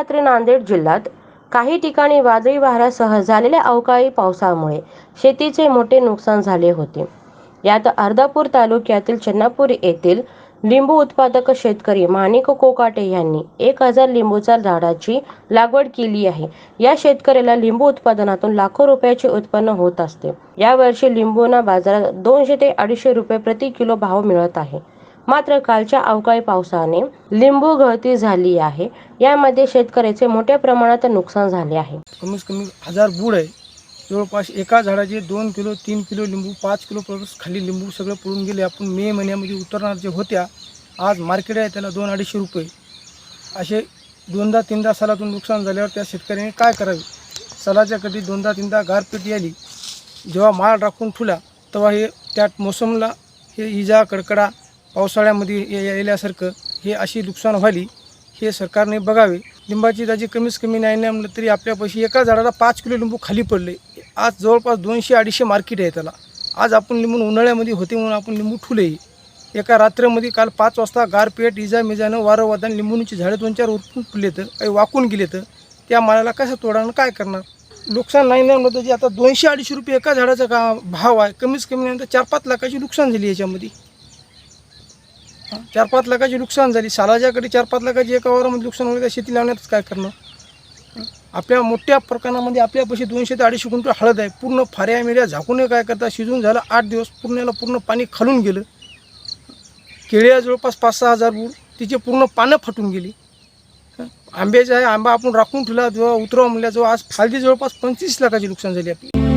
रात्री नांदेड जिल्ह्यात काही ठिकाणी वादळी वाऱ्यासह झालेल्या अवकाळी पावसामुळे शेतीचे मोठे नुकसान झाले होते. यात अर्धापूर तालुक्यातील चन्नापूर येथील लिंबू उत्पादक शेतकरी माणिक कोकाटे यांनी एक हजार लिंबूच्या झाडाची लागवड केली आहे. या शेतकऱ्याला लिंबू उत्पादनातून लाखो रुपयाचे उत्पन्न होत असते. यावर्षी लिंबूना बाजारात दोनशे ते अडीचशे रुपये प्रति किलो भाव मिळत आहे. मात्र कालच्या अवकाळी पावसाने लिंबू गळती झाली आहे. यामध्ये शेतकऱ्याचे मोठ्या प्रमाणात नुकसान झाले आहे. कमीत कमी हजार बुड आहे. जवळपास एका झाडाचे दोन किलो तीन किलो लिंबू पाच किलो प्लस खाली लिंबू सगळं पडून गेले. आपण मे महिन्यामध्ये उतरणार जे होत्या आज मार्केट आहे त्याला दोन अडीचशे रुपये. असे दोनदा तीनदा सालातून नुकसान झाल्यावर त्या शेतकऱ्याने काय करावे? सालाच्या कधी दोनदा तीनदा गारपीट आली जेव्हा माल राखून ठुला तेव्हा हे त्या मोसमला हे इजा कडकडा पावसाळ्यामध्ये ये- हे अशी नुकसान व्हाली हे सरकारने बघावे. लिंबाची दाजी कमीत कमी नाही नाही म्हणलं तरी आपल्यापाशी एका झाडाला पाच किलो लिंबू खाली पडले. आज जवळपास दोनशे अडीचशे मार्केट आहे त्याला. आज आपण लिंबू उन्हाळ्यामध्ये होते म्हणून आपण लिंबू ठुले. एका रात्रीमध्ये काल पाच वाजता गारपेट इजा मिजानं वारंवादानं लिंबूंची लिंबूची झाडं दोन चार उरपून फुलले तर काही वाकून गेले तर त्या मालाला कसं तोडानं काय करणार? नुकसान नाही नाही म्हणलं तर आता दोनशे अडीचशे रुपये एका झाडाचा का भाव आहे? कमीत कमी नाही तर चार पाच लाखाची नुकसान झाली याच्यामध्ये. चार पाच लाखाची नुकसान झाली. सालाच्याकडे चार पाच लाखाची एका वारामध्ये नुकसान होईल त्या शेती लावण्यातच काय करणं आपल्या मोठ्या प्रकरणामध्ये आपल्यापाशी दोनशे ते अडीचशे क्विंटल हळद आहे. पूर्ण फाऱ्या मिऱ्या झाकून काय करता शिजून झालं आठ दिवस पूर्ण याला पूर्ण पाणी खालून गेलं. केळ्या जवळपास पाच सहा हजार बूड तिचे पूर्ण पानं फाटून गेली. आंब्याचा आहे आंबा आपण राखून ठेवला. जेव्हा उतरवा म्हणल्या जेव्हा आज फालदी जवळपास पंचवीस लाखाची नुकसान झाली आपली.